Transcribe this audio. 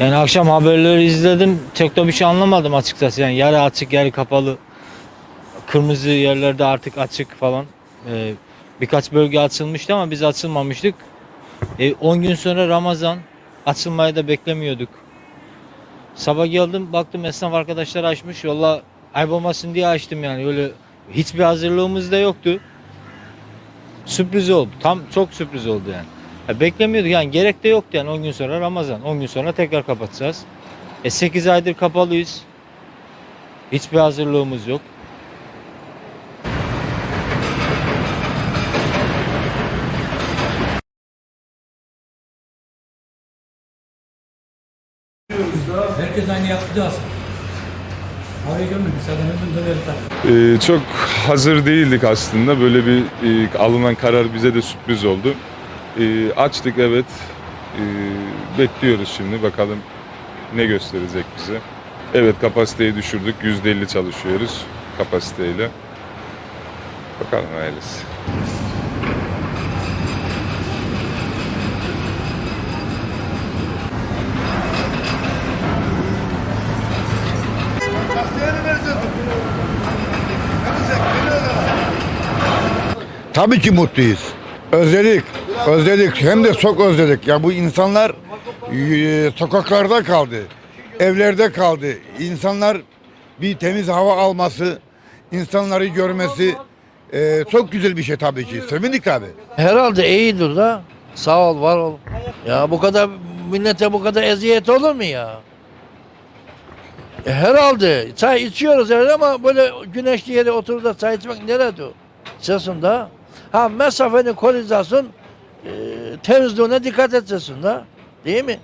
Yani akşam haberleri izledim. Çok da bir şey anlamadım açıkçası. Yani yarı açık, yarı kapalı. Kırmızı yerlerde artık açık falan. Ee, birkaç bölge açılmıştı ama biz açılmamıştık. E, 10 gün sonra Ramazan. Açılmayı da beklemiyorduk. Sabah geldim baktım esnaf arkadaşlar açmış. Yolla aybolmasın diye açtım yani. Öyle hiçbir hazırlığımız da yoktu. Sürpriz oldu. Tam çok sürpriz oldu yani. Ya beklemiyorduk yani gerek de yoktu yani 10 gün sonra Ramazan. 10 gün sonra tekrar kapatacağız. E 8 aydır kapalıyız. Hiçbir hazırlığımız yok. Herkes aynı yaptı aslında. Zaten döneri. Ee, çok hazır değildik aslında. Böyle bir e, alınan karar bize de sürpriz oldu. Ee, açtık evet. Ee, bekliyoruz şimdi bakalım ne gösterecek bize. Evet kapasiteyi düşürdük. %50 çalışıyoruz kapasiteyle. Bakalım hayırlısı. Tabii ki mutluyuz. Özledik, özledik. Hem de çok özledik. Ya bu insanlar e, sokaklarda kaldı, evlerde kaldı. İnsanlar bir temiz hava alması, insanları görmesi e, çok güzel bir şey tabii ki. Sevindik abi. Herhalde iyidir da. Sağ ol, var ol. Ya bu kadar millete bu kadar eziyet olur mu ya? E, herhalde. Çay içiyoruz herhalde ama böyle güneşli yere oturup da çay içmek nerede o? Sesinde. Ha mesafeni koruyacaksın. E, temizliğine dikkat edeceksin da. Değil mi?